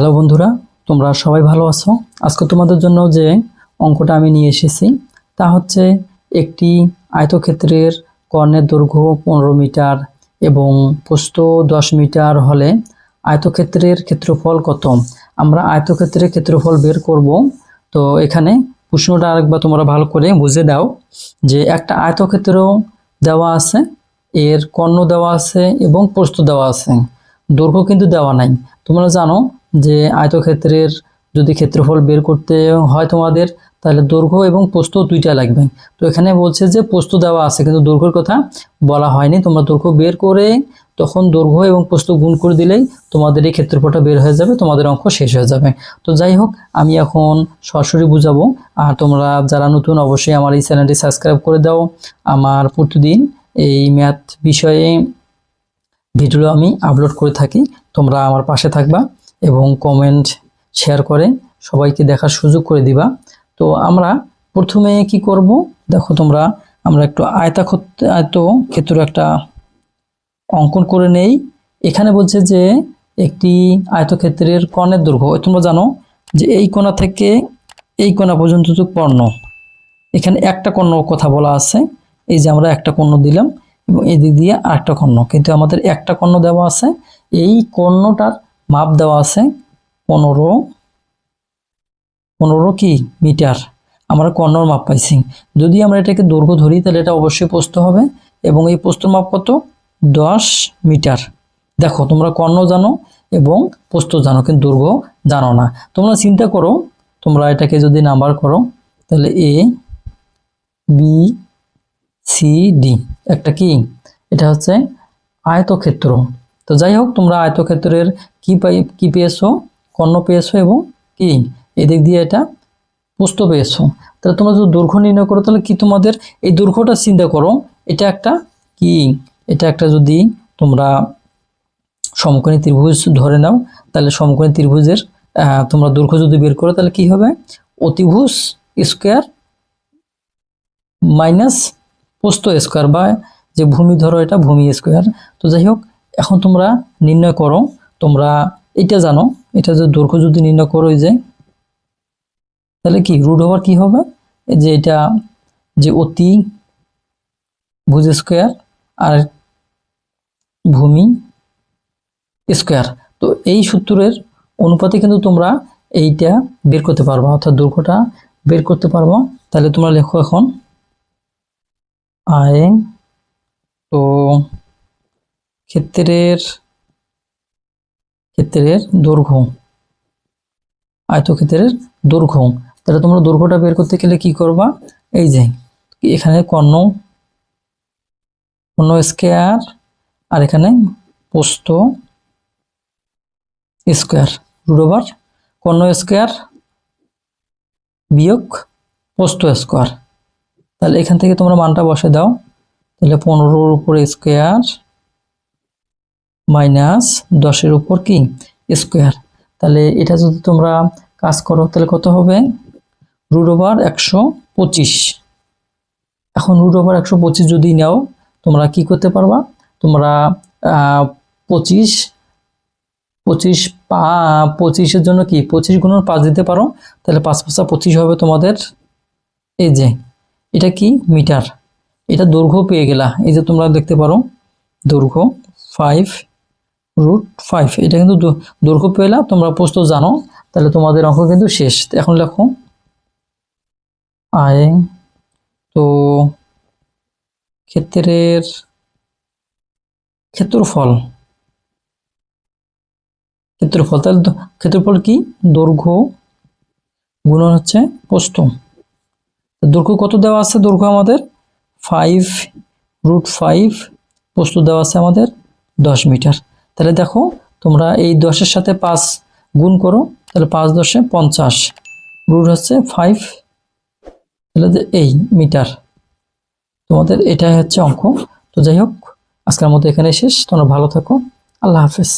Hello বন্ধুরা, তোমরা সবাই ভালো আছো? আজকে তোমাদের জন্য যে অঙ্কটা আমি নিয়ে এসেছি, তা হচ্ছে একটি আয়তক্ষেত্রের কর্ণের দৈর্ঘ্য পনেরো মিটার এবং প্রস্থ দশ মিটার হলে আয়তক্ষেত্রের ক্ষেত্রফল কত? আমরা আয়তক্ষেত্রের ক্ষেত্রফল বের করব। তো এখানে প্রশ্নটা আরেকবার তোমরা ভালো করে বুঝে দাও যে একটা আয়তক্ষেত্র দেওয়া আছে, এর কর্ণ দেওয়া আছে এবং প্রস্থ দেওয়া আছে। দৈর্ঘ্য কিন্তু দেওয়া নাই। তোমরা জানো যে আয়তক্ষেত্রের যদি ক্ষেত্রফল বের করতে হয় তোমাদের, তাহলে দৈর্ঘ্য এবং প্রস্থ দুইটা লাগবে। তো এখানে বলছে যে পোস্ত দেওয়া আছে, কিন্তু দৈর্ঘ্যের কথা বলা হয়নি। তোমরা দৈর্ঘ্য বের করে তখন দৈর্ঘ্য এবং প্রস্থ গুণ করে দিলেই তোমাদের এই ক্ষেত্রফলটা বের হয়ে যাবে, তোমাদের অঙ্ক শেষ হয়ে যাবে। তো যাই হোক, আমি এখন সরাসরি বুঝাবো। আর তোমরা যারা নতুন, অবশ্যই আমার এই চ্যানেলটি সাবস্ক্রাইব করে দাও। আমার প্রতিদিন এই ম্যাথ বিষয়ে ভিডিও আমি আপলোড করে থাকি। তোমরা আমার পাশে থাকবা। এবং কমেন্ট শেয়ার করে, সবাইকে দেখার সুযোগ করে দিবা। তো আমরা প্রথমে কি করব? দেখো তোমরা, আমরা একটু আয়তা আয়ত ক্ষেত্র একটা অঙ্কন করে নেই। এখানে বলছে যে একটি আয়তক্ষেত্রের কর্ণের দৈর্ঘ্য তোমরা জানো যে এই কোণা থেকে এই কোণা পর্যন্ত তো কর্ণ। এখানে একটা কর্ণ কথা বলা আছে, এই যে আমরা একটা কর্ণ দিলাম এবং এদিক দিয়ে আরেকটা কর্ণ। কিন্তু আমাদের একটা কর্ণ দেওয়া আছে, এই কর্ণটার মাপ দেওয়া আছে পনেরো। পনেরো কি মিটার? আমরা কর্ণর মাপ পাইছি। যদি আমরা এটাকে দৈর্ঘ্য ধরি, তাহলে এটা অবশ্যই প্রস্থ হবে এবং এই প্রস্থ মাপ কত? দশ মিটার। দেখো, তোমরা কর্ণ জানো এবং প্রস্থ জানো, কিন্তু দৈর্ঘ্য জানো না। তোমরা চিন্তা করো, তোমরা এটাকে যদি নাম্বার করো, তাহলে এ, বি, সি, ডি। একটা কি? এটা হচ্ছে আয়তক্ষেত্র। তো যাই হোক তোমরা আয়তক্ষেত্রের কি পাই, কি পেয়েছ? কর্ণ পেয়েছ এবং কি? এদিক দিয়ে এটা পুস্ত পেয়েছ। তাহলে তোমরা যদি দৈর্ঘ্য নির্ণয় করো, তাহলে কি তোমাদের এই দৈর্ঘ্যটা চিন্তা করো, এটা একটা কি? এটা একটা যদি তোমরা সমকোণী ত্রিভুজ ধরে নাও, তাহলে সমকোণী ত্রিভুজের তোমরা দৈর্ঘ্য যদি বের করো, তাহলে কি হবে? অতিভুজ স্কোয়ার মাইনাস পোস্ত স্কোয়ার বা যে ভূমি ধরো এটা ভূমি স্কোয়ার। তো যাই হোক এখন তোমরা নির্ণয় করো, তোমরা এটা জানো, এটা যে দৈর্ঘ্য যদি নির্ণয় করো যে, তাহলে কি রুট ওভার কি হবে? যে এটা যে অতি ভুজ স্কোয়ার আর ভূমি স্কোয়ার তো এই সূত্রের অনুপাতে কিন্তু তোমরা এইটা বের করতে পারবা, অর্থাৎ দৈর্ঘ্যটা বের করতে পারবা। তাহলে তোমরা লেখো এখন আয় তো ক্ষেত্রের ক্ষেত্রের দৈর্ঘ্য। আয়তক্ষেত্রের দৈর্ঘ্য। তাহলে তোমরা দৈর্ঘ্যটা বের করতে গেলে কি করবা? এই যে, এখানে কর্ণ কর্ণ স্কোয়ার আর এখানে পোস্ত স্কোয়ার। রুট ওভার কর্ণ স্কোয়ার বিয়োগ পোস্ত স্কোয়ার। তাহলে এখান থেকে তোমরা মানটা বসে দাও। তাহলে পনেরোর উপরে স্কোয়ার মাইনাস দশের উপর কি? স্কোয়ার। তাহলে এটা যদি তোমরা কাজ করো, তাহলে কত হবে? রুট ওভার একশো পঁচিশ। এখন রুট ওভার একশো পঁচিশ যদি নাও, তোমরা কি করতে পারবা? তোমরা পঁচিশ পঁচিশ পা, পঁচিশের জন্য কি? পঁচিশ গুণন পাঁচ দিতে পারো। তাহলে পাঁচ পাঁচা পঁচিশ হবে তোমাদের। এই যে, এটা কি? মিটার। এটা দৈর্ঘ্য পেয়ে গেলা। এই যে তোমরা দেখতে পারো, দৈর্ঘ্য ফাইভ রুট ফাইভ এটা কিন্তু দৈর্ঘ্য পেলা তোমরা প্রস্ত জানো, তাহলে তোমাদের অঙ্ক কিন্তু শেষ। এখন লেখো। আয় তো ক্ষেত্রের ক্ষেত্রফল। ক্ষেত্রফল, তাহলে ক্ষেত্রফল কি? দৈর্ঘ্য গুণন হচ্ছে প্রস্থ। দৈর্ঘ্য কত দেওয়া আছে? দৈর্ঘ্য আমাদের ফাইভ রুট ফাইভ প্রস্থ দেওয়া আছে আমাদের দশ মিটার। তাহলে দেখো, তোমরা এই দশের সাথে পাঁচ গুণ করো, তাহলে পাঁচ দশে পঞ্চাশ। রুট হচ্ছে ফাইভ তাহলে এই মিটার। তোমাদের এটাই হচ্ছে অঙ্ক। তো যাই হোক, আজকের মতো এখানে শেষ। তোমরা ভালো থাকো। আল্লাহ হাফেজ।